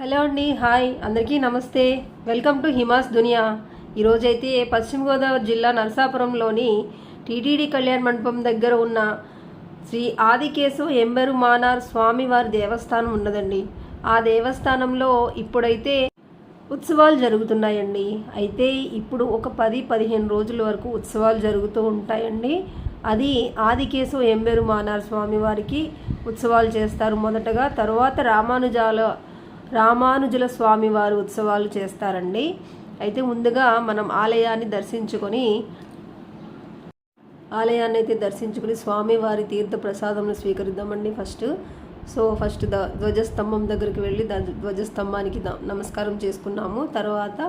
Hello అండి hi. అందరికీ నమస్తే. వెల్కమ్ టు హిమాస్ దునియా. ఈరోజైతే పశ్చిమ గోదావరి జిల్లా నరసాపురంలోని టీటీడీ కళ్యాణ మండపం దగ్గర ఉన్న శ్రీ ఆదికేశవ ఎంబెరు మానార్ స్వామివారి దేవస్థానం ఉన్నదండి. ఆ దేవస్థానంలో ఇప్పుడైతే ఉత్సవాలు జరుగుతున్నాయండి. అయితే ఇప్పుడు ఒక పది పదిహేను రోజుల వరకు ఉత్సవాలు జరుగుతూ ఉంటాయండి. అది ఆదికేశవ ఎంబెరు మానార్ స్వామివారికి ఉత్సవాలు చేస్తారు. మొదటగా తర్వాత రామానుజాల రామానుజుల స్వామివారి ఉత్సవాలు చేస్తారండి. అయితే ముందుగా మనం ఆలయాన్ని దర్శించుకొని ఆలయాన్ని అయితే దర్శించుకుని స్వామివారి తీర్థ ప్రసాదంను స్వీకరిద్దామండి ఫస్ట్. సో ఫస్ట్ ద ధ్వజస్తంభం దగ్గరికి వెళ్ళి ద ధ్వజస్తంభానికి నమస్కారం చేసుకున్నాము. తర్వాత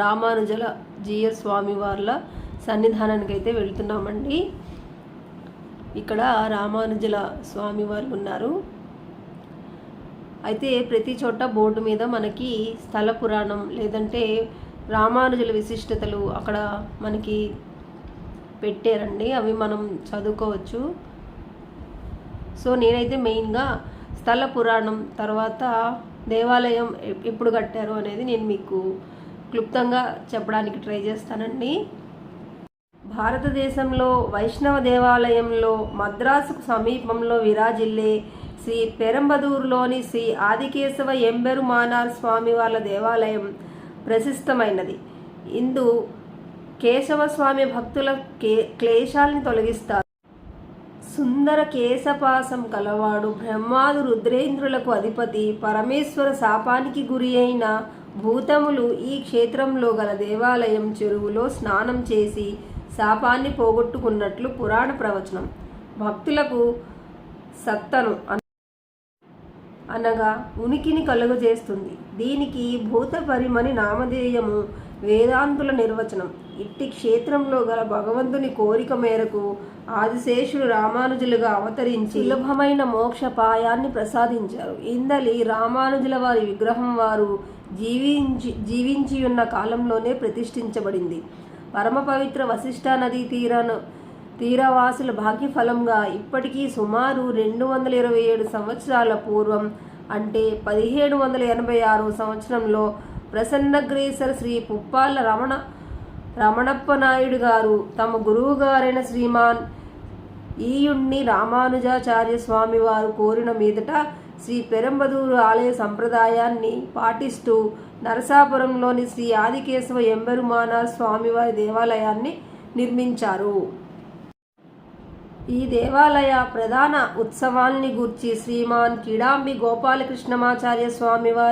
రామానుజల జిఎస్ స్వామివార్ల సన్నిధానానికి అయితే వెళ్తున్నామండి. ఇక్కడ రామానుజుల స్వామివారు ఉన్నారు. అయితే ప్రతి చోట బోర్డు మీద మనకి స్థల పురాణం లేదంటే రామానుజుల విశిష్టతలు అక్కడ మనకి పెట్టారండి. అవి మనం చదువుకోవచ్చు. సో నేనైతే మెయిన్గా స్థల పురాణం తర్వాత దేవాలయం ఎప్పుడు కట్టారు అనేది నేను మీకు క్లుప్తంగా చెప్పడానికి ట్రై చేస్తానండి. భారతదేశంలో వైష్ణవ దేవాలయంలో మద్రాసుకు సమీపంలో విరాజిల్లే శ్రీ పెరంబదూరులోని శ్రీ ఆదికేశవ ఎంబెరు మానార్ స్వామి వాళ్ళ దేవాలయం ప్రశస్తమైనది. ఇందు కేశవస్వామి భక్తుల కే క్లేశాలని తొలగిస్తారు. సుందర కేశపాసం కలవాడు బ్రహ్మాదు రుద్రేంద్రులకు అధిపతి పరమేశ్వర శాపానికి గురి అయిన భూతములు ఈ క్షేత్రంలో గల దేవాలయం చెరువులో స్నానం చేసి శాపాన్ని పోగొట్టుకున్నట్లు పురాణ ప్రవచనం. భక్తులకు సత్తను అనగా ఉనికిని కలుగజేస్తుంది. దీనికి భూత పరిమని నామధేయము వేదాంతుల నిర్వచనం. ఇట్టి క్షేత్రంలో గల భగవంతుని కోరిక మేరకు ఆదిశేషుడు రామానుజులుగా అవతరించి సులభమైన మోక్షపాయాన్ని ప్రసాదించారు. ఇందలి రామానుజుల వారి విగ్రహం వారు జీవించి జీవించి ఉన్న కాలంలోనే ప్రతిష్ఠించబడింది. పరమ పవిత్ర వశిష్ఠ నదీ తీరాను తీరవాసుల భాగ్యఫలంగా ఇప్పటికీ సుమారు రెండు వందల ఇరవై ఏడు సంవత్సరాల పూర్వం అంటే పదిహేడు వందల ఎనభై ఆరు సంవత్సరంలో ప్రసన్నగ్రేసర్ శ్రీ పుప్పాల రమణ రమణప్ప నాయుడు గారు తమ గురువు గారైన శ్రీమాన్ ఈయుణ్ణి రామానుజాచార్య స్వామి వారు కోరిన మీదట శ్రీ పెరంబదూరు ఆలయ సంప్రదాయాన్ని పాటిస్తూ నరసాపురంలోని శ్రీ ఆదికేశవ ఎంబెరుమానార్ స్వామివారి దేవాలయాన్ని నిర్మించారు. ఈ దేవాలయ ప్రధాన ఉత్సవాల్ని గూర్చి శ్రీమాన్ కిడాంబి గోపాలకృష్ణమాచార్య స్వామివారు